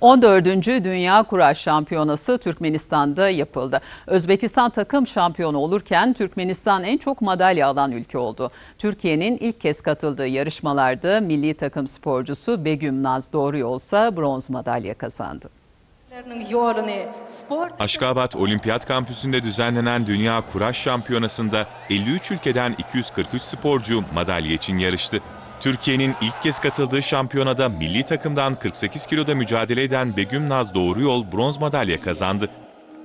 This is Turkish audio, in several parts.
14. Dünya Kuraş Şampiyonası Türkmenistan'da yapıldı. Özbekistan takım şampiyonu olurken Türkmenistan en çok madalya alan ülke oldu. Türkiye'nin ilk kez katıldığı yarışmalarda milli takım sporcusu Begüm Naz Doğru Yolsa bronz madalya kazandı. Aşkabat Olimpiyat Kampüsü'nde düzenlenen Dünya Kuraş Şampiyonası'nda 53 ülkeden 243 sporcu madalya için yarıştı. Türkiye'nin ilk kez katıldığı şampiyonada milli takımdan 48 kiloda mücadele eden Begüm Naz Doğruyol bronz madalya kazandı.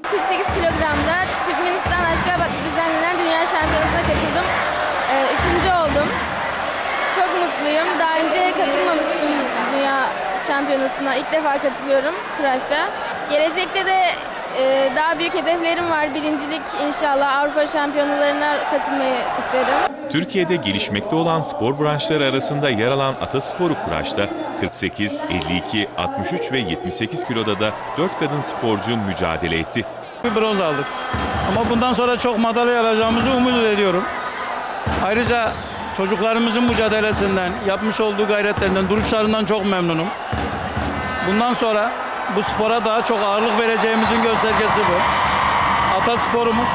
48 kilogramda Türkmenistan Aşkabat'ta düzenlenen Dünya Şampiyonası'na katıldım. Ee, üçüncü oldum. Çok mutluyum. Daha önce katılmamıştım Dünya Şampiyonası'na. İlk defa katılıyorum Kıraç'ta. Gelecekte de daha büyük hedeflerim var. Birincilik inşallah Avrupa Şampiyonalarına katılmayı isterim. Türkiye'de gelişmekte olan spor branşları arasında yer alan atasporu Kuraş'ta 48, 52, 63 ve 78 kiloda da 4 kadın sporcu mücadele etti. Bir bronz aldık. Ama bundan sonra çok madalya alacağımızı umut ediyorum. Ayrıca çocuklarımızın mücadelesinden, yapmış olduğu gayretlerinden, duruşlarından çok memnunum. Bundan sonra bu spora daha çok ağırlık vereceğimizin göstergesi bu. Atasporumuz.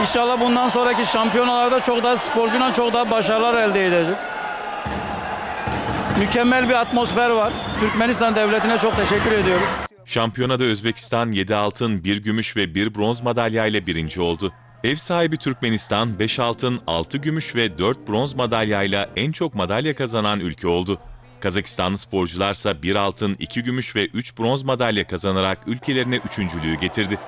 İnşallah bundan sonraki şampiyonalarda çok daha sporcuyla çok daha başarılar elde edeceğiz. Mükemmel bir atmosfer var. Türkmenistan Devleti'ne çok teşekkür ediyoruz. Şampiyonada Özbekistan 7 altın, 1 gümüş ve 1 bronz madalyayla birinci oldu. Ev sahibi Türkmenistan 5 altın, 6 gümüş ve 4 bronz madalyayla en çok madalya kazanan ülke oldu. Kazakistanlı sporcularsa 1 altın, 2 gümüş ve 3 bronz madalya kazanarak ülkelerine üçüncülüğü getirdi.